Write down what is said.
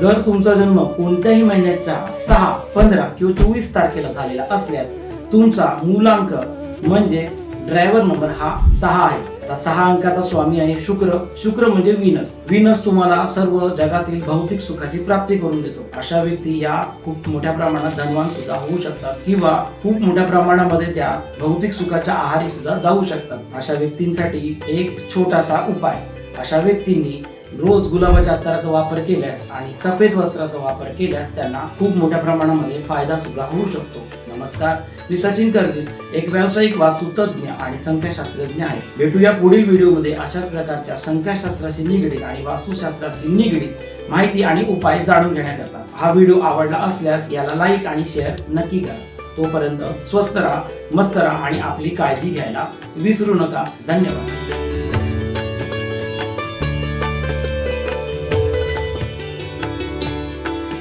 जर तुमचा जन्म कोणत्याही महिन्याच्या सहा पंधरा किंवा चोवीस तारखेला झालेला असल्यास तुमचा मूलांक म्हणजेच ड्रायव्हर नंबर हा सहा आहे. आता सहा अंकाचा स्वामी आहे शुक्र. शुक्र म्हणजे विनस. विनस तुम्हाला सर्व जगातील भौतिक सुखाची प्राप्ती करून देतो. अशा व्यक्ती या खूप मोठ्या प्रमाणात धनवान सुद्धा होऊ शकतात किंवा खूप मोठ्या प्रमाणामध्ये त्या भौतिक सुखाच्या आहारी सुद्धा जाऊ शकतात. अशा व्यक्तींसाठी एक छोटासा उपाय. अशा व्यक्तींनी रोज गुलाबाच्या अत्तराचा वापर केल्यास आणि सफेद वस्त्राचा वापर केल्यास त्यांना खूप मोठ्या प्रमाणामध्ये फायदा सुद्धा होऊ शकतो. नमस्कार मी सचिन करतील एक व्यावसायिक वास्तुतज्ञ आणि संख्याशास्त्रज्ञ आहे. भेटूया पुढील व्हिडिओमध्ये. अशाच प्रकारच्या संख्याशास्त्राशी निगडीत आणि वास्तुशास्त्राशी निगडीत माहिती आणि उपाय जाणून घेण्याकरता. हा व्हिडिओ आवडला असल्यास याला लाईक आणि शेअर नक्की करा. तोपर्यंत स्वस्त राहा मस्त राहा आणि आपली काळजी घ्यायला विसरू नका. धन्यवाद.